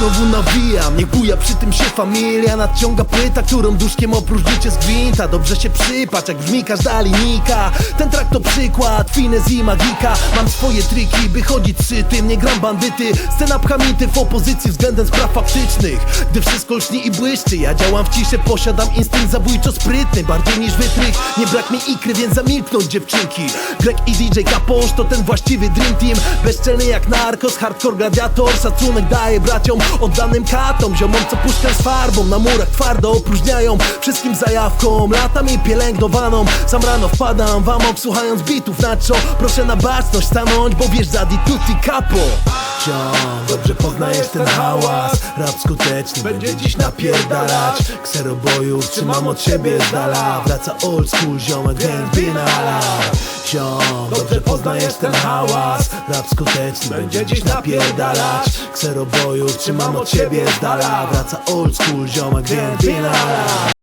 znowu nawijam Niech buja przy tym się familia Nadciąga płyta, którą duszkiem opróżnicie z gwinta Dobrze się przypatrz, jak brzmi każda linijka Ten track to przykład, finez i magika. Mam swoje triki, by chodzić przy tym Nie gram bandyty, scena pcha mity w opozycji względem spraw faktycznych. Gdy wszystko lśni i błyszczy Ja działam w ciszy, posiadam instynkt zabójczo sprytny. Bardziej niż wytrych, nie brak mi ikry, więc zamilknąć dziewczynki. Greg i DJ Kaposz to ten właściwy dream team. Bezczelny jak narkos, hardcore gladiator Szacunek daje braciom, oddanym katom Ziomom co puszczę z farbą, na murach twardo opróżniają Wszystkim zajawką, latami pielęgnowaną. Sam rano wpadam w amok, słuchając bitów. Na czo Proszę na baczność stanąć, bo wiesz za tutti capo Ziom, dobrze poznajesz ten hałas. Rap skuteczny, będzie dziś napierdalać. Kserobojów trzymam od siebie z dala. Wraca old school, ziomek, been alarm Ziom, dobrze poznajesz ten hałas. Rap skuteczny, będzie dziś napierdalać. Kserobojów trzymam od siebie z dala. Wraca old school, ziomek, więc